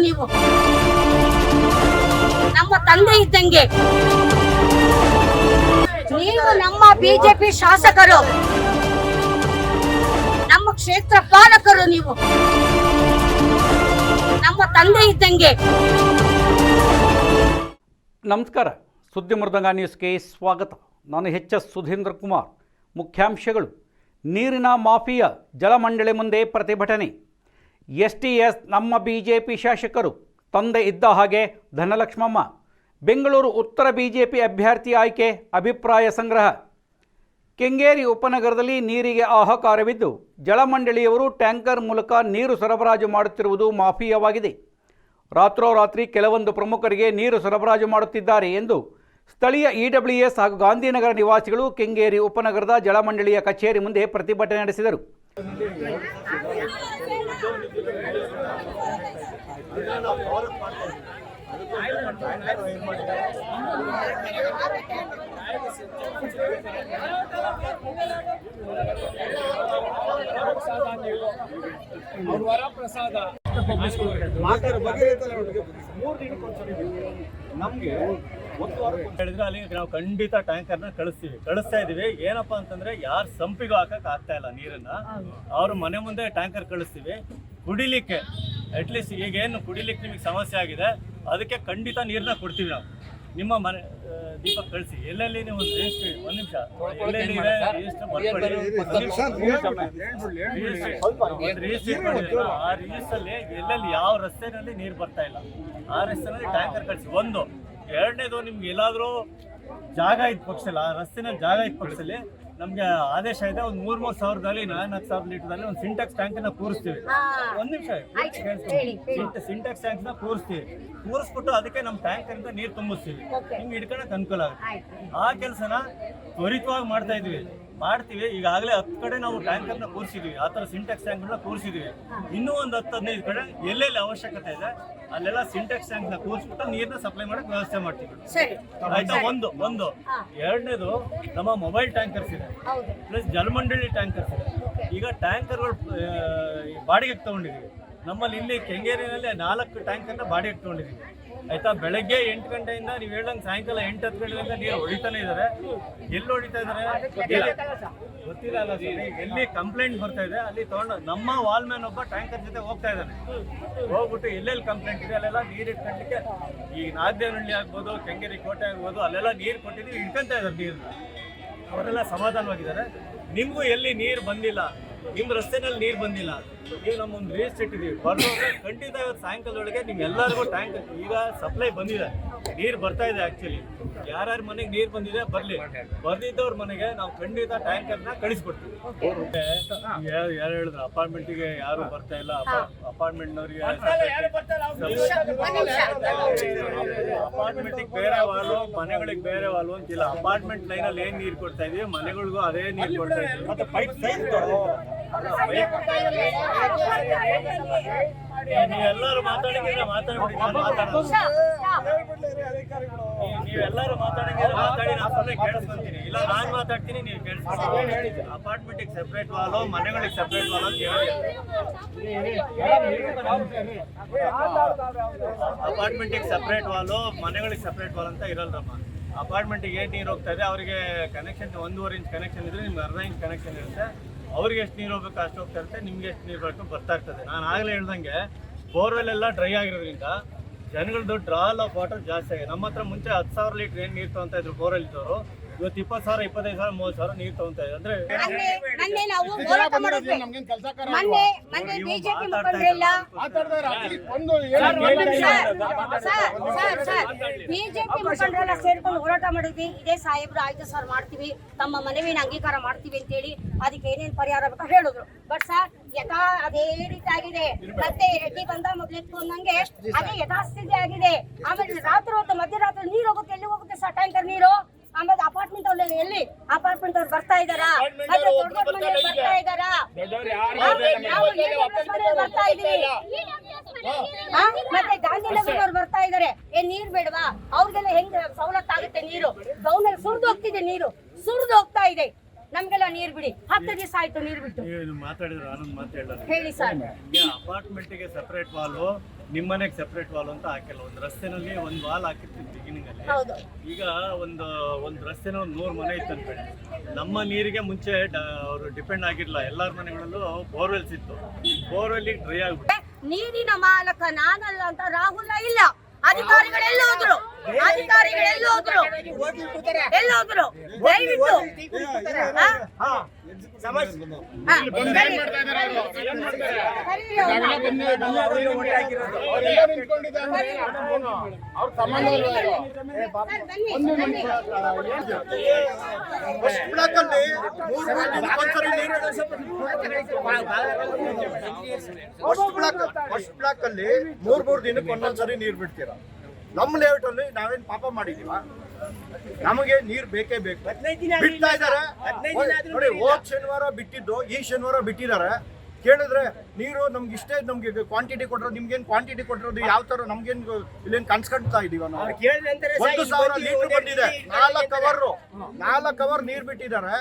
ನೀವು. ನಮ್ಮ ತಂದೆ ಇದ್ದಂಗೆ. ನೀವು ನಮ್ಮ ಬಿಜೆಪಿ ಶಾಸಕರು. ನಮ್ಮ ಕ್ಷೇತ್ರ ಪಾಲಕರು ನೀವು. ನಮ್ಮ ತಂದೆ ಇದ್ದಂಗೆ. ನಮಸ್ಕಾರ. ಸುದ್ದಿ ಮೃದಂಗ ನ್ಯೂಸ್ಗೆ ಸ್ವಾಗತ. ನಾನು ಎಚ್ ಎಸ್ ಸುಧೀಂದ್ರ ಕುಮಾರ್. ಮುಖ್ಯಾಂಶಗಳು. ನೀರಿನ ಮಾಫಿಯಾ ಜಲಮಂಡಳಿ ಮುಂದೆ ಪ್ರತಿಭಟನೆ. ಎಸ್ ಟಿ ಎಸ್ ನಮ್ಮ ಬಿ ಜೆ ಪಿ ಶಾಸಕರು. ತಂದೆ ಇದ್ದ ಹಾಗೆ ಧನಲಕ್ಷ್ಮಮ್ಮ. ಬೆಂಗಳೂರು ಉತ್ತರ ಬಿ ಜೆ ಪಿ ಅಭ್ಯರ್ಥಿ ಆಯ್ಕೆ, ಅಭಿಪ್ರಾಯ ಸಂಗ್ರಹ. ಕೆಂಗೇರಿ ಉಪನಗರದಲ್ಲಿ ನೀರಿಗೆ ಆಹಾಕಾರವಿದ್ದು, ಜಲಮಂಡಳಿಯವರು ಟ್ಯಾಂಕರ್ ಮೂಲಕ ನೀರು ಸರಬರಾಜು ಮಾಡುತ್ತಿರುವುದು ಮಾಫಿಯಾವಾಗಿದೆ. ರಾತ್ರೋರಾತ್ರಿ ಕೆಲವೊಂದು ಪ್ರಮುಖರಿಗೆ ನೀರು ಸರಬರಾಜು ಮಾಡುತ್ತಿದ್ದಾರೆ ಎಂದು ಸ್ಥಳೀಯ ಇಡಬ್ಲ್ಯೂಎಸ್ ಹಾಗೂ ಗಾಂಧಿನಗರ ನಿವಾಸಿಗಳು ಕೆಂಗೇರಿ ಉಪನಗರದ ಜಲಮಂಡಳಿಯ ಕಚೇರಿ ಮುಂದೆ ಪ್ರತಿಭಟನೆ ನಡೆಸಿದರು. ಅದಕ್ಕೆ ಅವ್ರ ವರ ಪ್ರಸಾದ ನಮ್ಗೆ ಒಂದು ವಾರ ಹೇಳಿದ್ರೆ ಅಲ್ಲಿ ನಾವು ಖಂಡಿತ ಟ್ಯಾಂಕರ್ನ ಕಳಿಸ್ತೀವಿ. ಕಳಿಸ್ತಾ ಇದೀವಿ ಏನಪ್ಪಾ ಅಂತಂದ್ರೆ ಯಾರ್ ಸಂಪಿಗೂ ಹಾಕಕ್ ಆಗ್ತಾ ಇಲ್ಲ ನೀರನ್ನ. ಅವ್ರ ಮನೆ ಮುಂದೆ ಟ್ಯಾಂಕರ್ ಕಳಿಸ್ತೀವಿ. ಕುಡಿಲಿಕ್ಕೆ ಅಟ್ಲೀಸ್ಟ್ ಈಗ ಏನು ಕುಡಿಲಿಕ್ಕೆ ನಿಮಗೆ ಸಮಸ್ಯೆ ಆಗಿದೆ. ಅದಕ್ಕೆ ಖಂಡಿತ ನೀರನ್ನ ಕೊಡ್ತೀವಿ ನಾವು. ನಿಮ್ಮ ಮನೆ ದೀಪ ಕಳಿಸಿ. ಎಲ್ಲೆಲ್ಲಿ ನೀವು ಒಂದು ರಿಜಿಸ್ಟ್ರಿ ಒಂದು ನಿಮಿಷ. ಎಲ್ಲೆಲ್ಲಿ ರಿಜಿಸ್ಟರ್ ಆ ಎಲ್ಲೆಲ್ಲಿ ಯಾವ ರಸ್ತೆನಲ್ಲಿ ನೀರು ಬರ್ತಾ ಇಲ್ಲ. ಆ ರಸ್ತೆನಲ್ಲಿ ಟ್ಯಾಂಕರ್ ಕಳಿಸಿ. ಒಂದು. ಎರಡನೇದು ನಿಮ್ಗೆ ಎಲ್ಲಾದ್ರೂ ಜಾಗ ಇದ್ದ ಪಕ್ಷದಲ್ಲಿ ಆ ರಸ್ತೆನ ಜಾಗ ಇದ್ದ ಪಕ್ಷದಲ್ಲಿ ನಮ್ಗೆ ಆದೇಶ ಇದೆ ಒಂದು ಮೂರ್ ಮೂರ್ ಸಾವಿರದಲ್ಲಿ ನಾಲ್ಕು ಸಾವಿರ ಲೀಟರ್ದಲ್ಲಿ ಒಂದು ಸಿಂಟೆಕ್ಸ್ ಟ್ಯಾಂಕ್ನ ಕೂರಿಸ್ತೀವಿ. ಒಂದ್ ನಿಮಿಷ. ಸಿಂಟೆಕ್ಸ್ ಟ್ಯಾಂಕ್ನ ಕೂರಿಸ್ತೀವಿ. ಕೂರಿಸ್ಬಿಟ್ಟು ಅದಕ್ಕೆ ನಮ್ಮ ಟ್ಯಾಂಕರ್ ಇಂದ ನೀರು ತುಂಬಿಸ್ತೀವಿ. ಹಿಂಗ್ ನಿಮ್ಗೆ ಹಿಡ್ಕೊಳಕ್ ಅನುಕೂಲ ಆಗುತ್ತೆ. ಆ ಕೆಲಸನ ತ್ವರಿತವಾಗಿ ಮಾಡ್ತಾ ಇದೀವಿ. ಮಾಡ್ತೀವಿ. ಈಗಾಗಲೇ ಹತ್ತು ಕಡೆ ನಾವು ಟ್ಯಾಂಕರ್ನ ಕೂರಿಸಿದ್ವಿ. ಆ ಥರ ಸಿಂಟೆಕ್ಸ್ ಟ್ಯಾಂಕ್ಗಳನ್ನ ಕೂರಿಸಿದ್ವಿ. ಇನ್ನೂ ಒಂದು ಹತ್ತು ಹದಿನೈದು ಕಡೆ ಎಲ್ಲೆಲ್ಲಿ ಅವಶ್ಯಕತೆ ಇದೆ ಅಲ್ಲೆಲ್ಲ ಸಿಂಟೆಕ್ಸ್ ಟ್ಯಾಂಕ್ನ ಕೂರಿಸ್ಬಿಟ್ಟು ನೀರನ್ನ ಸಪ್ಲೈ ಮಾಡಕ್ ವ್ಯವಸ್ಥೆ ಮಾಡ್ತೀವಿ. ಆಯ್ತಾ? ಒಂದು ಒಂದು. ಎರಡನೇದು ನಮ್ಮ ಮೊಬೈಲ್ ಟ್ಯಾಂಕರ್ಸ್ ಇದೆ. ಪ್ಲಸ್ ಜಲಮಂಡಳಿ ಟ್ಯಾಂಕರ್ಸ್ ಇದೆ. ಈಗ ಟ್ಯಾಂಕರ್ಗಳು ಬಾಡಿಗೆಗೆ ತಗೊಂಡಿದೀವಿ. ನಮ್ಮಲ್ಲಿ ಇಲ್ಲಿ ಕೆಂಗೇರಿನಲ್ಲಿ ನಾಲ್ಕು ಟ್ಯಾಂಕನ್ನು ಬಾಡಿಗೆ ಇಟ್ಕೊಂಡಿದ್ದೀವಿ. ಆಯ್ತಾ? ಬೆಳಗ್ಗೆ ಎಂಟು ಗಂಟೆಯಿಂದ ನೀವು ಹೇಳಂಗೆ ಸಾಯಂಕಾಲ ಎಂಟು ಹತ್ತು ಗಂಟೆಯಿಂದ ನೀರು ಹೊಡಿತಾನೆ ಇದ್ದಾರೆ ಎಲ್ಲಿ ಹೊಡಿತಾ ಇದ್ದಾರೆ ಗೊತ್ತಿಲ್ಲ. ಅಲ್ಲ. ಎಲ್ಲಿ ಕಂಪ್ಲೇಂಟ್ ಬರ್ತಾ ಇದೆ, ಅಲ್ಲಿ ತಗೊಂಡು ನಮ್ಮ ವಾಲ್ ಮ್ಯಾನ್ ಒಬ್ಬ ಟ್ಯಾಂಕರ್ ಜೊತೆ ಹೋಗ್ತಾ ಇದ್ದಾನೆ ಹೋಗ್ಬಿಟ್ಟು ಎಲ್ಲೆಲ್ಲಿ ಕಂಪ್ಲೇಂಟ್ ಇದೆ, ಅಲ್ಲೆಲ್ಲ ನೀರು ಇಟ್ಕೊಂಡಕ್ಕೆ ಈಗ ನಾಗದೇವನಹಳ್ಳಿ ಆಗ್ಬೋದು, ಕೆಂಗೇರಿ ಕೋಟೆ ಆಗ್ಬೋದು, ಅಲ್ಲೆಲ್ಲ ನೀರು ಕೊಟ್ಟಿದ್ದೀವಿ, ಇಟ್ಕೊಂತ ಇದ್ದಾರೆ ನೀರು ಅವರೆಲ್ಲ ಸಮಾಧಾನವಾಗಿದ್ದಾರೆ. ನಿಮಗೂ ಎಲ್ಲಿ ನೀರು ಬಂದಿಲ್ಲ? ನಿಮ್ಮ ರಸ್ತೆನಲ್ಲಿ ನೀರು ಬಂದಿಲ್ಲ. ನೀವು ನಮ್ಮೊಂದು ರೇಸ್ ಇಟ್ಟಿದ್ದೀವಿ. ಬರೋದ್ರೆ ಖಂಡಿತ ಇವತ್ತು ಸಾಯಂಕಾಲದೊಳಗೆ ನಿಮ್ಗೆಲ್ಲರಿಗೂ ಟ್ಯಾಂಕ್ ಈಗ ಸಪ್ಲೈ ಬಂದಿದೆ. ನೀರು ಬರ್ತಾ ಇದೆ ಆ್ಯಕ್ಚುಲಿ ಯಾರ್ಯಾರ ಮನೆಗೆ ನೀರು ಬಂದಿದೆ ಬರಲಿ. ಬರ್ದಿದ್ದವ್ರ ಮನೆಗೆ ನಾವು ಖಂಡಿತ ಟ್ಯಾಂಕರ್ನ ಕಳಿಸ್ಕೊಡ್ತೀವಿ. ಯಾರು ಯಾರು ಹೇಳಿದ್ರು ಅಪಾರ್ಟ್ಮೆಂಟಿಗೆ ಯಾರು ಬರ್ತಾ ಇಲ್ಲ. ಅಪಾರ್ಟ್ಮೆಂಟ್ನವ್ರಿಗೆ ಅಪಾರ್ಟ್ಮೆಂಟಿಗೆ ಬೇರೆ ವಾಲು ಮನೆಗಳಿಗೆ ಬೇರೆ ವಾಲು ಅಂತಿಲ್ಲ. ಅಪಾರ್ಟ್ಮೆಂಟ್ ಲೈನಲ್ಲಿ ಏನು ನೀರು ಕೊಡ್ತಾ ಇದೀವಿ? ಮನೆಗಳಿಗೂ ಅದೇ ನೀರು ಕೊಡ್ತಾ ಇದೀವಿ. ಮತ್ತೆ ಪೈಪ್ ಸೈಜ್ ನೀವೆಲ್ಲರೂ ಮಾತಾಡಿದ್ರೆ ಮಾತಾಡ್ಬಿಡಿ ನೀವೆಲ್ಲರೂ ಮಾತಾಡಿದ್ರೆ ಮಾತಾಡಿ, ನಾನು ಸುಮ್ಮನೆ ಕೇಳಿಸ್ಕೊಂತೀನಿ. ಇಲ್ಲ, ನಾನು ಮಾತಾಡ್ತೀನಿ, ನೀವು ಕೇಳಿಸ್ಕೊಂಡು ಅಪಾರ್ಟ್ಮೆಂಟಿಗೆ ಸೆಪ್ರೇಟ್ ವಾಲು ಮನೆಗಳಿಗೆ ಸೆಪ್ರೇಟ್ ವಾಲು ಅಂತ ಹೇಳಿ. ಅಪಾರ್ಟ್ಮೆಂಟಿಗೆ ಸಪ್ರೇಟ್ ವಾಲು ಮನೆಗಳಿಗೆ ಸಪ್ರೇಟ್ ವಾಲ್ ಅಂತ ಇರಲ್ರಮ್ಮ. ಅಪಾರ್ಟ್ಮೆಂಟಿಗೆ ಏನು ನೀರು ಹೋಗ್ತಾ ಇದೆ, ಅವರಿಗೆ ಕನೆಕ್ಷನ್ ಒಂದೂವರೆ ಇಂಚ್ ಕನೆಕ್ಷನ್ ಇದ್ರೆ ನಿಮ್ಗೆ ಅರ್ಧ ಇಂಚ್ ಕನೆಕ್ಷನ್ ಇರುತ್ತೆ. ಅವ್ರಿಗೆ ಎಷ್ಟು ನೀರು ಹೋಗ್ಬೇಕು, ಅಷ್ಟು ಹೋಗ್ತಾ ಇರುತ್ತೆ. ನಿಮ್ಗೆ ಎಷ್ಟು ನೀರು ಬೇಕು, ಬರ್ತಾ ಇರ್ತದೆ. ನಾನು ಆಗಲೇ ಹೇಳ್ದಂಗೆ ಬೋರ್ವೆಲ್ ಎಲ್ಲ ಡ್ರೈ ಆಗಿರೋದ್ರಿಂದ ಜನಗಳದ್ದು ಡ್ರಾಲ್ ಆಫ್ ವಾಟರ್ ಜಾಸ್ತಿ ಆಗಿದೆ. ನಮ್ಮ ಹತ್ರ ಮುಂಚೆ ಹತ್ತು ಸಾವಿರ ಲೀಟರ್ ಏನು ನೀರು ತಗೊಂತ ಇದ್ರು ಬೋರ್ವೆಲ್ ಇದ್ದವರು. ಇವತ್ತು ಇಪ್ಪತ್ತು ಸಾವಿರ ಇಪ್ಪತ್ತೈದು ಸಾವಿರ ಮೂವತ್ತು ಸಾವಿರ ನೀರು ತೊಗೊಂತಾ ಇದೆ ಅಂದ್ರೆ ಮೊನ್ನೆ ನಾವು ಹೋರಾಟ ಮಾಡಿದ್ವಿ ಮೊನ್ನೆ ಮೊನ್ನೆ ಬಿಜೆಪಿ ಮುಖಂಡರೆಲ್ಲ ಬಿಜೆಪಿ ಮುಖಂಡರೆಲ್ಲ ಸೇರ್ಕೊಂಡು ಹೋರಾಟ ಮಾಡಿದ್ವಿ. ಇದೇ ಸಾಹೇಬ್ರು ಆಯ್ತು ಸರ್ ಮಾಡ್ತೀವಿ. ತಮ್ಮ ಮನವಿನ ಅಂಗೀಕಾರ ಮಾಡ್ತೀವಿ ಅಂತ ಹೇಳಿ ಅದಕ್ಕೆ ಏನೇನ್ ಪರಿಹಾರ ಬೇಕು ಹೇಳಿದ್ರು. ಬಟ್ ಸರ್ ಯಥಾ ಅದೇ ರೀತಿ ಆಗಿದೆ. ಮತ್ತೆ ರೆಡ್ಡಿ ಬಂದ ಮೊದ್ಲೆತ್ತು ಅನ್ನಂಗೆ ಅದೇ ಯಥಾಸ್ಥಿತಿ ಆಗಿದೆ. ಆಮೇಲೆ ರಾತ್ರಿ ಹೊತ್ತು ಮಧ್ಯರಾತ್ರಿ ನೀರು ಹೋಗುತ್ತೆ ಎಲ್ಲಿ ಹೋಗುತ್ತೆ ಸರ್ ಟ್ಯಾಂಕರ್ ನೀರು? ಆಮೇಲೆ ಅಪಾರ್ಟ್ಮೆಂಟ್ ಅವ್ರು ಎಲ್ಲಿ? ಅಪಾರ್ಟ್ಮೆಂಟ್ ಅವ್ರು ಬರ್ತಾ ಇದಾರಾ ಮತ್ತೆ ದೊಡ್ಡ ದೊಡ್ಡ ಮನೆಯವ್ರು ಬರ್ತಾ ಇದಾರಾ ನಾವು ಮನೆಯವ್ರು ಬರ್ತಾ ಇದೀವಿ? ಮತ್ತೆ ಗಾಂಧಿನಗರದವ್ರು ಬರ್ತಾ ಇದಾರೆ ಏ ನೀರ್ ಬೇಡವಾ? ಅವ್ರಿಗೆಲ್ಲ ಹೆಂಗ್ ಸವಲತ್ತು ಆಗುತ್ತೆ ನೀರು? ಗೌನಲ್ಲಿ ಸುರಿದು ಹೋಗ್ತಿದೆ ನೀರು. ಸುರಿದು ಹೋಗ್ತಾ ಇದೆ. ನಮ್ಗೆಲ್ಲ ನೀರ್ ಬಿಡಿ. ಹತ್ತು ದಿವಸ ಆಯ್ತು ನೀರ್ ಬಿಟ್ಟು. ಹೇಳಿ ಸರ್. ಅಪಾರ್ಟ್ಮೆಂಟ್ಗೆ ಸೆಪರೇಟ್ ವಾಲು ನಿಮ್ಮನೆಗೆ ಸೆಪರೇಟ್ ವಾಲ್ ಅಂತ ಹಾಕಿಲ್ಲ. ಒಂದು ರಸ್ತೆನಲ್ಲಿ ಒಂದು ವಾಲ್ ಹಾಕಿರ್ತೀವಿ ಬಿಗಿನಿಂಗ್ ಅಲ್ಲಿ. ಈಗ ಒಂದು ಒಂದು ರಸ್ತೆನ ಒಂದು ನೂರು ಮನೆ ಇತ್ತು ಅನ್ಕೊಳ್ಳಿ. ನಮ್ಮ ನೀರಿಗೆ ಮುಂಚೆ ಅವರು ಡಿಪೆಂಡ್ ಆಗಿರಲ್ಲ ಎಲ್ಲರ ಮನೆಗಳಲ್ಲೂ ಬೋರ್ವೆಲ್ಸ್ ಇತ್ತು. ಬೋರ್ವೆಲ್ ಡ್ರೈ ಆಗ್ಬಿಟ್ಟು ನೀರಿನ ಮಾಲಕ ನಾನಲ್ಲ ಅಂತ ರಾಹುಲ್ ಇಲ್ಲ. ಅಧಿಕಾರಿಗಳೆಲ್ಲ ಹೋದ್ರು. ಅಧಿಕಾರಿಗಳೆಲ್ಲ ಹೋದ್ರು? ಎಲ್ಲ ಹೋದ್ರು? ದಯವಿಟ್ಟು. ಫಸ್ಟ್ ಬ್ಲಾಕ್ ಫಸ್ಟ್ ಬ್ಲಾಕ್ ಅಲ್ಲಿ ಮೂರ್ ಮೂರ್ ದಿನಕ್ಕೆ ಒಂದೊಂದ್ಸರಿ ನೀರ್ ಬಿಡ್ತೀರಾ? ನಮ್ಮ ಲೇಔಟ್ ಅಲ್ಲಿ ನಾವೇನ್ ಪಾಪ ಮಾಡಿದೀವ? ನಮಗೆ ನೀರ್ ಬೇಕೇ ಬೇಕು. ಬಿಡ್ತಾ ಇದಾರೆ ನೋಡಿ ಹೋದ್ ಶನಿವಾರ ಬಿಟ್ಟಿದ್ದು ಈ ಶನಿವಾರ ಬಿಟ್ಟಿದ್ದಾರೆ. ಕೇಳಿದ್ರೆ ನೀರು ನಮ್ಗೆ ಇಷ್ಟೇ ನಮ್ಗೆ ಕ್ವಾಂಟಿಟಿ ಕೊಟ್ಟರು ನಿಮ್ಗೇನ್ ಕ್ವಾಂಟಿಟಿ ಕೊಟ್ಟಿರೋದು ಯಾವ ತರ ನಮ್ಗೇನ್ ಇಲ್ಲೇನ್ ಕನ್ಸ್ಕೊಂತಾ ಇದೀವ ನಾವು? ಒಂದು ಸಾವಿರ ಲೀಟರ್ ಬಂದಿದೆ. ನಾಲ್ಕು ಅವರ್ ನಾಲ್ಕು ಅವರ್ ನೀರ್ ಬಿಟ್ಟಿದ್ದಾರೆ.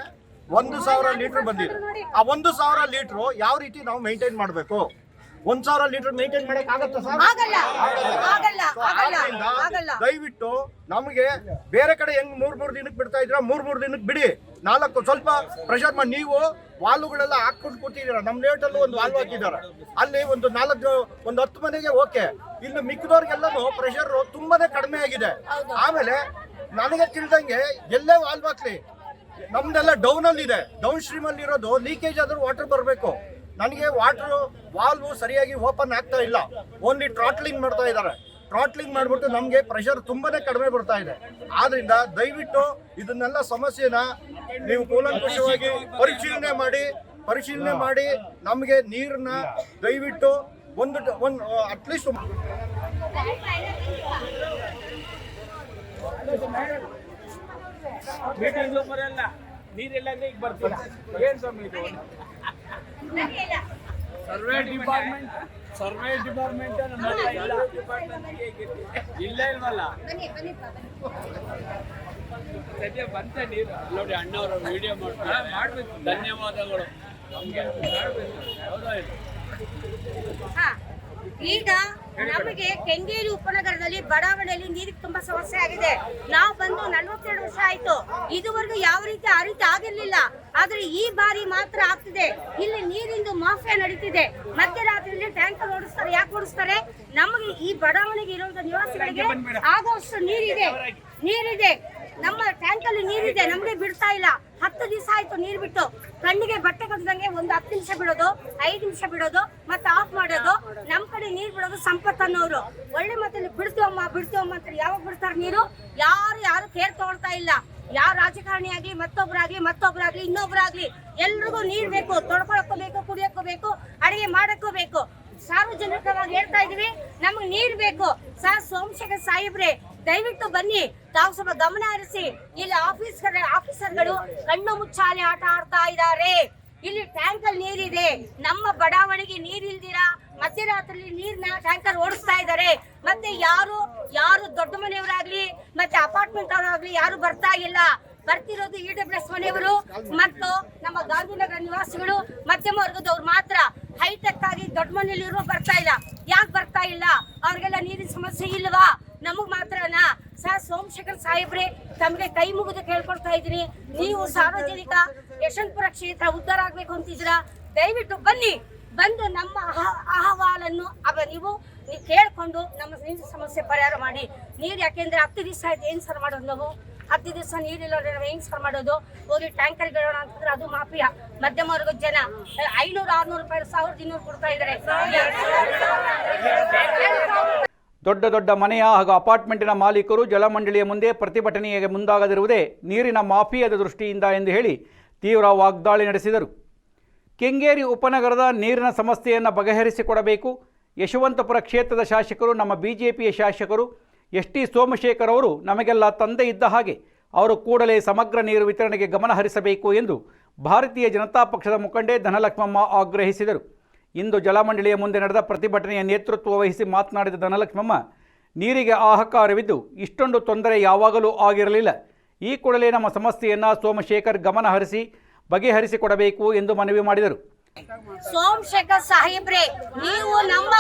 ಒಂದು ಸಾವಿರ ಲೀಟರ್ ಬಂದಿದೆ. ಆ ಒಂದು ಸಾವಿರ ಲೀಟರ್ ಯಾವ ರೀತಿ ನಾವು ಮೇಂಟೈನ್ ಮಾಡಬೇಕು? ಒಂದ್ ಸಾವಿರ ಲೀಟರ್ ಮೇಂಟೈನ್ ಮಾಡಕ್ ಆಗತ್ತಾ ಸರ್? ಆಗಲ್ಲ. ಆಗಲ್ಲ. ಆಗಲ್ಲ. ಆಗಲ್ಲ. ದಯವಿಟ್ಟು ನಮಗೆ ಬೇರೆ ಕಡೆ ಹೆಂಗ್ ಮೂರ್ ಮೂರ್ ದಿನಕ್ಕೆ ಬಿಡ್ತಾ ಇದ್ರ ಮೂರ್ ಮೂರ್ ದಿನಕ್ಕೆ ಬಿಡಿ. ನಾಲ್ಕು ಸ್ವಲ್ಪ ಪ್ರೆಷರ್ ಮಾಡಿ. ನೀವು ವಾಲುಗಳೆಲ್ಲ ಹಾಕೊಂಡು ಕೂತಿದ್ದೀರಾ. ನಮ್ಮ ಲೇಟ್ ಅಲ್ಲೂ ಒಂದು ವಾಲ್ವ್ ಹಾಕಿದ್ದಾರೆ. ಅಲ್ಲಿ ಒಂದು ನಾಲ್ಕು ಒಂದು ಹತ್ತು ಮನೆಗೆ ಓಕೆ. ಇನ್ನು ಮಿಕ್ಕಿದವ್ರಿಗೆಲ್ಲನೂ ಪ್ರೆಷರ್ ತುಂಬಾನೇ ಕಡಿಮೆ ಆಗಿದೆ. ಆಮೇಲೆ ನನಗೆ ತಿಳಿದಂಗೆ ಎಲ್ಲೇ ವಾಲ್ವ್ ಹಾಕ್ಲಿ. ನಮ್ದೆಲ್ಲ ಡೌನ್ ಅಲ್ಲಿ ಇದೆ ಡೌನ್ ಸ್ಟ್ರೀಮ್ ಅಲ್ಲಿ ಇರೋದು ಲೀಕೇಜ್ ಆದ್ರೂ ವಾಟರ್ ಬರಬೇಕು. ನನಗೆ ವಾಟರ್, ವಾಲ್ವ್ ಸರಿಯಾಗಿ ಓಪನ್ ಆಗ್ತಾ ಇಲ್ಲ. ಓನ್ಲಿ ಟ್ರಾಟ್ಲಿಂಗ್ ಮಾಡ್ತಾ ಇದ್ದಾರೆ. ಟ್ರಾಟ್ಲಿಂಗ್ ಮಾಡಿಬಿಟ್ಟು ನಮಗೆ ಪ್ರೆಷರ್ ತುಂಬಾನೇ ಕಡಿಮೆ ಬರ್ತಾ ಇದೆ. ಆದ್ರಿಂದ ದಯವಿಟ್ಟು ಇದನ್ನೆಲ್ಲ ಸಮಸ್ಯೆನ ನೀವು ಕೂಲಂಕುಷವಾಗಿ ಪರಿಶೀಲನೆ ಮಾಡಿ ಪರಿಶೀಲನೆ ಮಾಡಿ ನಮಗೆ ನೀರನ್ನ ದಯವಿಟ್ಟು ಒಂದು ಒಂದು ಅಟ್ಲೀಸ್ಟ್ ನೀರೆಲ್ಲ ಈಗ ಬರ್ತೀರಾ? ಏನ್ ಸ್ವಾಮಿ ಸರ್ವೆ ಡಿಪಾರ್ಟ್ಮೆಂಟ್ ಸರ್ವೆ ಡಿಪಾರ್ಟ್ಮೆಂಟ್ ಇಲ್ಲ ಇಲ್ಲ ಇಲ್ವಲ್ಲ? ಬನ್ನಿ ಬನ್ನಿ ಸದ್ಯ ಬಂತ ನೀರು. ನೋಡಿ ಅಣ್ಣವರು ವಿಡಿಯೋ ಮಾಡ್ತಾರೆ. ಮಾಡ್ಬೇಕು. ಧನ್ಯವಾದಗಳು. ನಮ್ಗೆ ಹೌದಾ ಈಗ ನಮಗೆ ಕೆಂಗೇರಿ ಉಪನಗರದಲ್ಲಿ ಬಡಾವಣೆಯಲ್ಲಿ ನೀರಿಗೆ ತುಂಬಾ ಸಮಸ್ಯೆ ಆಗಿದೆ. ನಾವು ಬಂದು ನಲ್ವತ್ತೆರಡು ವರ್ಷ ಆಯ್ತು. ಇದುವರೆಗೂ ಯಾವ ರೀತಿ ಆ ರೀತಿ ಆಗಿರ್ಲಿಲ್ಲ. ಆದ್ರೆ ಈ ಬಾರಿ ಮಾತ್ರ ಆಗ್ತಿದೆ. ಇಲ್ಲಿ ನೀರಿಂದು ಮಾಫಿಯಾ ನಡೀತಿದೆ. ಮಧ್ಯರಾತ್ರಿಯಲ್ಲಿ ಟ್ಯಾಂಕರ್ ಓಡಿಸ್ತಾರೆ. ಯಾಕೆ ಓಡಿಸ್ತಾರೆ? ನಮಗೆ ಈ ಬಡಾವಣೆಗೆ ಇರುವಂತ ನಿವಾಸಿಗಳಿಗೆ ಆಗುವಷ್ಟು ನೀರಿದೆ. ನೀರಿದೆ. ನಮ್ಮ ಟ್ಯಾಂಕ್ ಅಲ್ಲಿ ನೀರಿದೆ. ನಮ್ಗೆ ಬಿಡ್ತಾ ಇಲ್ಲ. ಹತ್ತು ದಿವಸ ಆಯ್ತು ನೀರ್ ಬಿಟ್ಟು. ಕಣ್ಣಿಗೆ ಬಟ್ಟೆ ಕಟ್ಟದಂಗೆ ಒಂದು ಹತ್ತು ನಿಮಿಷ ಬಿಡೋದು ಐದು ನಿಮಿಷ ಬಿಡೋದು ಮತ್ತೆ ಆಫ್ ಮಾಡೋದು. ನಮ್ ಕಡೆ ನೀರ್ ಬಿಡೋದು ಸಂಪತ್ ಅನ್ನೋರು. ಒಳ್ಳೆ ಮತ್ತೆ ಬಿಡ್ತೀವಮ್ಮ ಬಿಡ್ತೀವಮ್ಮ ಅಂತ ಯಾವಾಗ ಬಿಡ್ತಾರೆ ನೀರು? ಯಾರು ಯಾರು ಕೇರ್ ತಗೊಳ್ತಾ ಇಲ್ಲ. ಯಾವ ರಾಜಕಾರಣಿ ಆಗ್ಲಿ, ಮತ್ತೊಬ್ರಾಗ್ಲಿ ಮತ್ತೊಬ್ರಾಗ್ಲಿ, ಇನ್ನೊಬ್ರಾಗ್ಲಿ, ಎಲ್ರಿಗೂ ನೀರ್ ಬೇಕು ತೊಳ್ಕೊಳಕ್ಕೂ ಬೇಕು ಕುಡಿಯಕ್ಕೂ ಬೇಕು ಅಡಿಗೆ ಮಾಡಕ್ಕೂ ಬೇಕು ಸಾರ್ವಜನಿಕವಾಗಿ ಹೇಳ್ತಾ ಇದೀವಿ, ನಮ್ಗೆ ನೀರ್ ಬೇಕು. ಸರ್ ಸೋಮಶೇಖರ್ ಸಾಹೇಬ್ರೆ, ದಯವಿಟ್ಟು ಬನ್ನಿ. ತಾವು ಸ್ವಲ್ಪ ಗಮನ ಹರಿಸಿ. ಇಲ್ಲಿ ಆಫೀಸ್ ಆಫೀಸರ್ಗಳು ಕಣ್ಣು ಮುಚ್ಚಾಲೆ ಆಟ ಆಡ್ತಾ ಇದ್ದಾರೆ ಇಲ್ಲಿ ಟ್ಯಾಂಕರ್ ನೀರಿದೆ. ನಮ್ಮ ಬಡಾವಣೆಗೆ ನೀರಿಲ್ದಿರಾ? ಮಧ್ಯರಾತ್ರಿ ನೀರ್ನ ಟ್ಯಾಂಕರ್ ಓಡಿಸ್ತಾ ಇದ್ದಾರೆ ಮತ್ತೆ ಯಾರು ಯಾರು ದೊಡ್ಡ ಮನೆಯವರಾಗ್ಲಿ, ಮತ್ತೆ ಅಪಾರ್ಟ್ಮೆಂಟ್ ಅವರಾಗ್ಲಿ ಯಾರು ಬರ್ತಾ ಇಲ್ಲ. ಬರ್ತಿರೋದು ಇ ಡಬ್ಲ್ಯೂ ಎಸ್ ಮನೆಯವರು ಮತ್ತು ನಮ್ಮ ಗಾಂಧಿನಗರ ನಿವಾಸಿಗಳು ಮಧ್ಯಮ ವರ್ಗದವ್ರು ಮಾತ್ರ. ಹೈಟೆಕ್ ಆಗಿ ದೊಡ್ಡ ಮನೆಯಲ್ಲಿರೋ ಬರ್ತಾ ಇಲ್ಲ. ಯಾಕೆ ಬರ್ತಾ ಇಲ್ಲ? ಅವ್ರಿಗೆಲ್ಲ ನೀರಿನ ಸಮಸ್ಯೆ ಇಲ್ವಾ? ನಮಗ್ ಮಾತ್ರನಾ? ಸರ್ ಸೋಮಶೇಖರ್ ಸಾಹೇಬ್ರೆ, ತಮಗೆ ಕೈ ಮುಗಿದು ಕೇಳ್ಕೊಳ್ತಾ ಇದ್ದೀನಿ. ನೀವು ಸಾರ್ವಜನಿಕ ಯಶವಂತಪುರ ಕ್ಷೇತ್ರ ಉದ್ಧಾರ ಆಗ್ಬೇಕು ಅಂತಿದ್ದೀರಾ? ದಯವಿಟ್ಟು ಬನ್ನಿ. ಬಂದು ನಮ್ಮ ಅಹ- ಅಹವಾಲನ್ನು, ಅವ ನೀವು ನೀವು ಕೇಳಿಕೊಂಡು ನಮ್ಮ ನೀರಿನ ಸಮಸ್ಯೆ ಪರಿಹಾರ ಮಾಡಿ. ನೀರು ಯಾಕೆಂದ್ರೆ ಹತ್ತು ದಿವಸ ಆಯ್ತು ಏನು ಸರ್ ಮಾಡೋದು ನಾವು? ಹತ್ತು ದಿವಸ ನೀರಿಲ್ಲ ನಾವು ಹೆಂಗ್ ಸರ್ ಮಾಡೋದು? ಹೋಗಿ ಟ್ಯಾಂಕರ್ ಗಿಡೋಣ ಅಂತಂದ್ರೆ ಅದು ಮಾಫಿಯಾ. ಮಧ್ಯಮ ವರ್ಗದ ಜನ ಐನೂರು ಆರ್ನೂರು ರೂಪಾಯಿ ಸಾವಿರದ ಇನ್ನೂರು ಕೊಡ್ತಾ ಇದ್ದಾರೆ ದೊಡ್ಡ ದೊಡ್ಡ ಮನೆಯ ಹಾಗೂ ಅಪಾರ್ಟ್ಮೆಂಟಿನ ಮಾಲೀಕರು ಜಲಮಂಡಳಿಯ ಮುಂದೆ ಪ್ರತಿಭಟನೆಗೆ ಮುಂದಾಗದಿರುವುದೇ ನೀರಿನ ಮಾಫಿಯಾದ ದೃಷ್ಟಿಯಿಂದ ಎಂದು ಹೇಳಿ ತೀವ್ರ ವಾಗ್ದಾಳಿ ನಡೆಸಿದರು. ಕೆಂಗೇರಿ ಉಪನಗರದ ನೀರಿನ ಸಮಸ್ಯೆಯನ್ನು ಬಗೆಹರಿಸಿಕೊಡಬೇಕು. ಯಶವಂತಪುರ ಕ್ಷೇತ್ರದ ಶಾಸಕರು, ನಮ್ಮ ಬಿ ಜೆ ಪಿಯ ಶಾಸಕರು ಎಸ್ ಟಿ ಸೋಮಶೇಖರ್ ಅವರು ನಮಗೆಲ್ಲ ತಂದೆ ಇದ್ದ ಹಾಗೆ ಅವರು ಕೂಡಲೇ ಸಮಗ್ರ ನೀರು ವಿತರಣೆಗೆ ಗಮನ ಹರಿಸಬೇಕು ಎಂದು ಭಾರತೀಯ ಜನತಾ ಪಕ್ಷದ ಮುಖಂಡೆ ಧನಲಕ್ಷ್ಮಮ್ಮ ಆಗ್ರಹಿಸಿದರು. ಇಂದು ಜಲಮಂಡಳಿಯ ಮುಂದೆ ನಡೆದ ಪ್ರತಿಭಟನೆಯ ನೇತೃತ್ವ ವಹಿಸಿ ಮಾತನಾಡಿದ ಧನಲಕ್ಷ್ಮಮ್ಮ, ನೀರಿಗೆ ಆಹಾಕಾರವಿದ್ದು ಇಷ್ಟೊಂದು ತೊಂದರೆ ಯಾವಾಗಲೂ ಆಗಿರಲಿಲ್ಲ. ಈ ಕೂಡಲೇ ನಮ್ಮ ಸಮಸ್ಯೆಯನ್ನು ಸೋಮಶೇಖರ್ ಗಮನ ಹರಿಸಿ ಬಗೆಹರಿಸಿಕೊಡಬೇಕು ಎಂದು ಮನವಿ ಮಾಡಿದರು. ಸೋಮಶೇಖರ್ ಸಾಹೇಬ್ರೆ, ನೀವು ನಮ್ಮ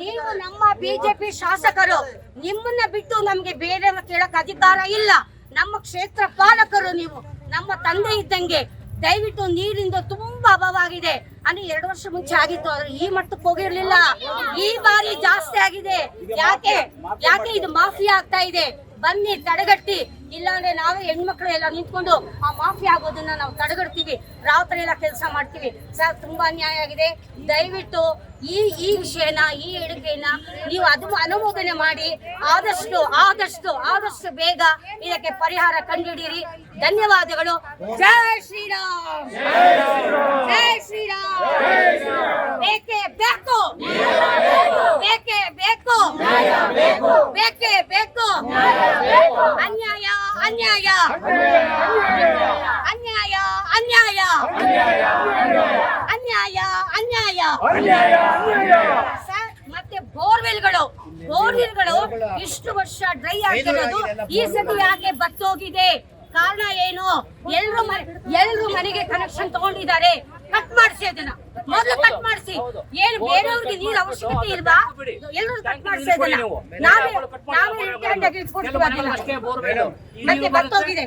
ನೀವು ನಮ್ಮ ಬಿಜೆಪಿ ಶಾಸಕರು, ನಿಮ್ಮನ್ನ ಬಿಟ್ಟು ನಮ್ಗೆ ಬೇರೆ ಕೇಳಕ್ ಅಧಿಕಾರ ಇಲ್ಲ. ನಮ್ಮ ಕ್ಷೇತ್ರ ಪಾಲಕರು ನೀವು, ನಮ್ಮ ತಂದೆ ಇದ್ದಂಗೆ ದಯವಿಟ್ಟು ನೀರಿಂದ ತುಂಬಾ ಅಭಾವ ಆಗಿದೆ ಅಂದ್ರೆ ಎರಡು ವರ್ಷ ಮುಂಚೆ ಆಗಿತ್ತು, ಆದ್ರೆ ಈ ಮಟ್ಟಕ್ಕೆ ಹೋಗಿರ್ಲಿಲ್ಲ. ಈ ಬಾರಿ ಜಾಸ್ತಿ ಆಗಿದೆ. ಯಾಕೆ ಯಾಕೆ ಇದು ಮಾಫಿಯಾ ಆಗ್ತಾ ಇದೆ? ಬನ್ನಿ, ತಡೆಗಟ್ಟಿ. ಇಲ್ಲಾಂದ್ರೆ ನಾವೇ ಹೆಣ್ಮಕ್ಳು ಎಲ್ಲ ನಿಂತ್ಕೊಂಡು ಆ ಮಾಫಿ ಆಗೋದನ್ನ ನಾವು ತಡೆಗಡ್ತೀವಿ ರಾತ್ರಿ ಎಲ್ಲ ಕೆಲಸ ಮಾಡ್ತೀವಿ. ಸರ್, ತುಂಬಾ ಅನ್ಯಾಯ ಆಗಿದೆ. ದಯವಿಟ್ಟು ಈ ಈ ವಿಷಯನ, ಈ ಹೇಳಿಕೆಯನ್ನ ನೀವು ಅದು ಅನುಮೋದನೆ ಮಾಡಿ, ಆದಷ್ಟು ಆದಷ್ಟು ಆದಷ್ಟು ಬೇಗ ಇದಕ್ಕೆ ಪರಿಹಾರ ಕಂಡುಹಿಡಿಯಿರಿ. ಧನ್ಯವಾದಗಳು. ಜಯ ಶ್ರೀರಾಮ್. ಜಯ ಶ್ರೀರಾಮ್. ಬೇಕೇ. ಬೇಕು ಬೇಕೇ. ಬೇಕು ಬೇಕೇ. ಬೇಕು ಅನ್ಯಾಯ ಅನ್ಯಾಯ. ಅನ್ಯಾಯ ಅನ್ಯಾಯ. ಅನ್ಯಾಯ ಅನ್ಯಾಯ. ಮತ್ತೆ ಬೋರ್ವೆಲ್ಗಳು. ಬೋರ್ವೆಲ್ಗಳು ಇಷ್ಟು ವರ್ಷ ಡ್ರೈ ಆಗಿರೋದು ಈ ಸತಿ ಯಾಕೆ ಬತ್ತೋಗಿದೆ? ಕಾರಣ ಏನು? ಎಲ್ರು ಎಲ್ರು ಮನೆಗೆ ಕನೆಕ್ಷನ್ ತಗೊಂಡಿದ್ದಾರೆ. ಕಟ್ ಮಾಡಿಸಿ ಅದನ್ನ. ಮೊದಲು ಕಟ್ ಮಾಡಿಸಿ. ಏನು ಬೇರೆಯವ್ರಿಗೆ ನೀರು ಅವಶ್ಯಕತೆ ಇಲ್ವಾ? ಎಲ್ಲರೂ ಕಟ್ ಮಾಡಿಸಿ ನಾವೇ ಆಗಿ. ಮತ್ತೆ ಬತ್ತೋಗಿದೆ.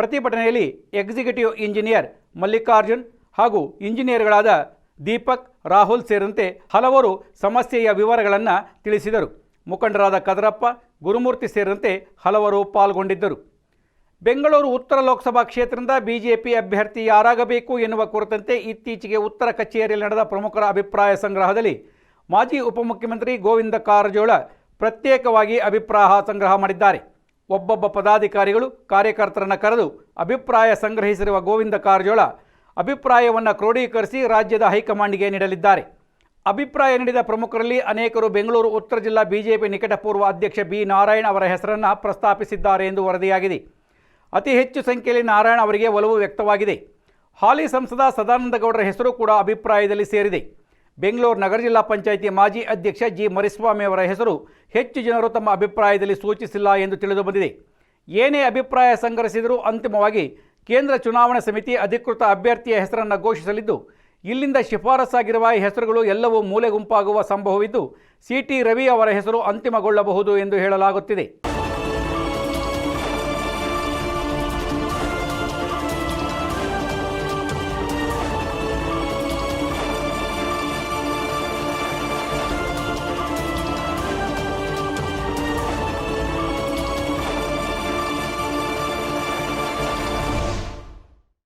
ಪ್ರತಿಭಟನೆಯಲ್ಲಿ ಎಕ್ಸಿಕ್ಯೂಟಿವ್ ಇಂಜಿನಿಯರ್ ಮಲ್ಲಿಕಾರ್ಜುನ್ ಹಾಗೂ ಇಂಜಿನಿಯರ್ಗಳಾದ ದೀಪಕ್ ರಾಹುಲ್ ಸೇರಿದಂತೆ ಹಲವರು ಸಮಸ್ಯೆಯ ವಿವರಗಳನ್ನು ತಿಳಿಸಿದರು. ಮುಖಂಡರಾದ ಕದರಪ್ಪ ಗುರುಮೂರ್ತಿ ಸೇರಿದಂತೆ ಹಲವರು ಪಾಲ್ಗೊಂಡಿದ್ದರು. ಬೆಂಗಳೂರು ಉತ್ತರ ಲೋಕಸಭಾ ಕ್ಷೇತ್ರದಿಂದ ಬಿಜೆಪಿ ಅಭ್ಯರ್ಥಿ ಯಾರಾಗಬೇಕು ಎನ್ನುವ ಕುರಿತಂತೆ ಇತ್ತೀಚೆಗೆ ಉತ್ತರ ಕಚೇರಿಯಲ್ಲಿ ನಡೆದ ಪ್ರಮುಖರ ಅಭಿಪ್ರಾಯ ಸಂಗ್ರಹದಲ್ಲಿ ಮಾಜಿ ಉಪಮುಖ್ಯಮಂತ್ರಿ ಗೋವಿಂದ ಕಾರಜೋಳ ಪ್ರತ್ಯೇಕವಾಗಿ ಅಭಿಪ್ರಾಯ ಸಂಗ್ರಹ ಮಾಡಿದ್ದಾರೆ. ಒಬ್ಬೊಬ್ಬ ಪದಾಧಿಕಾರಿಗಳು ಕಾರ್ಯಕರ್ತರನ್ನು ಕರೆದು ಅಭಿಪ್ರಾಯ ಸಂಗ್ರಹಿಸಿರುವ ಗೋವಿಂದ ಕಾರಜೋಳ ಅಭಿಪ್ರಾಯವನ್ನು ಕ್ರೋಢೀಕರಿಸಿ ರಾಜ್ಯದ ಹೈಕಮಾಂಡ್ಗೆ ನೀಡಲಿದ್ದಾರೆ. ಅಭಿಪ್ರಾಯ ನೀಡಿದ ಪ್ರಮುಖರಲ್ಲಿ ಅನೇಕರು ಬೆಂಗಳೂರು ಉತ್ತರ ಜಿಲ್ಲಾ ಬಿಜೆಪಿ ನಿಕಟಪೂರ್ವ ಅಧ್ಯಕ್ಷ ಬಿ ನಾರಾಯಣ್ ಅವರ ಹೆಸರನ್ನು ಪ್ರಸ್ತಾಪಿಸಿದ್ದಾರೆ ಎಂದು ವರದಿಯಾಗಿದೆ. ಅತಿ ಹೆಚ್ಚು ಸಂಖ್ಯೆಯಲ್ಲಿ ನಾರಾಯಣ ಅವರಿಗೆ ಒಲವು ವ್ಯಕ್ತವಾಗಿದೆ. ಹಾಲಿ ಸಂಸದ ಸದಾನಂದ ಗೌಡರ ಹೆಸರು ಕೂಡ ಅಭಿಪ್ರಾಯದಲ್ಲಿ ಸೇರಿದೆ. ಬೆಂಗಳೂರು ನಗರ ಜಿಲ್ಲಾ ಪಂಚಾಯಿತಿ ಮಾಜಿ ಅಧ್ಯಕ್ಷ ಜಿ ಮರಿಸ್ವಾಮಿ ಅವರ ಹೆಸರು ಹೆಚ್ಚು ಜನರು ತಮ್ಮ ಅಭಿಪ್ರಾಯದಲ್ಲಿ ಸೂಚಿಸಿಲ್ಲ ಎಂದು ತಿಳಿದು ಬಂದಿದೆ. ಏನೇ ಅಭಿಪ್ರಾಯ ಸಂಗ್ರಹಿಸಿದರೂ ಅಂತಿಮವಾಗಿ ಕೇಂದ್ರ ಚುನಾವಣಾ ಸಮಿತಿ ಅಧಿಕೃತ ಅಭ್ಯರ್ಥಿಯ ಹೆಸರನ್ನು ಘೋಷಿಸಲಿದ್ದು, ಇಲ್ಲಿಂದ ಶಿಫಾರಸಾಗಿರುವ ಈ ಹೆಸರುಗಳು ಎಲ್ಲವೂ ಮೂಲೆ ಗುಂಪಾಗುವ ಸಂಭವವಿದ್ದು, ಸಿ ಟಿ ರವಿ ಅವರ ಹೆಸರು ಅಂತಿಮಗೊಳ್ಳಬಹುದು ಎಂದು ಹೇಳಲಾಗುತ್ತಿದೆ.